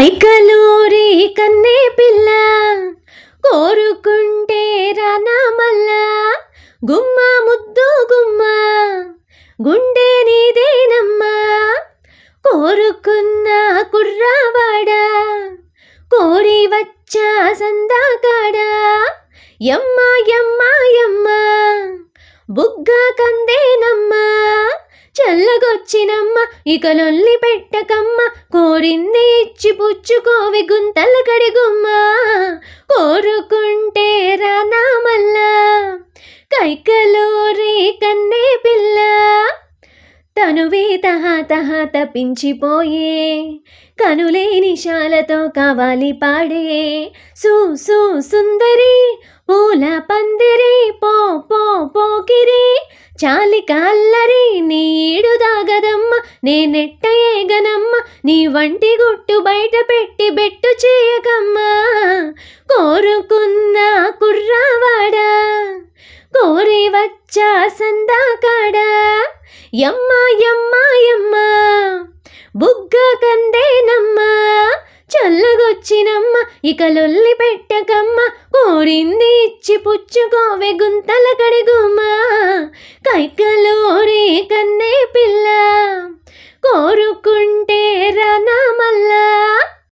కైకలూరి కన్నే పిల్ల కోరుకుంటే రానా మల్లా గుమ్మ ముద్దు గుమ్మ గుండె నీదేనమ్మా కోరుకున్న కుర్రావాడా కోరి వచ్చా సందాకాడా యమ్మ ఎమ్మ ఎమ్మ బుగ్గ కందేనమ్మా చల్లగొచ్చినమ్మ ఇక లొల్లి పెట్టకమ్మ పుచ్చుకోవి గుంతల కడిగుమ్మా కోరుకుంటే రానా మల్లా. కైకలూరి కన్నే పిల్ల తనువే తహ తహ తప్పించిపోయే కనులే నిశాలతో కావాలి పాడే. సూ సూ సుందరి పూల పందిరి పో పో పోకిరి. చాలి కల్లరి నీడు దాగదమ్మ నేనెట్టై నీ వంటి గుట్టు బయట పెట్టి బెట్టు చేయకమ్మా. కోరుకున్న కుర్రావాడా. కోరి వచ్చా సందాకాడా. యమ్మా యమ్మా యమ్మా. బుగ్గ కందేనమ్మా. చల్లగొచ్చినమ్మ ఇక లొల్లి పెట్టకమ్మ. కోరింది ఇచ్చి పుచ్చుకోవే గుంతల కడిగుమ్మా పిల్ల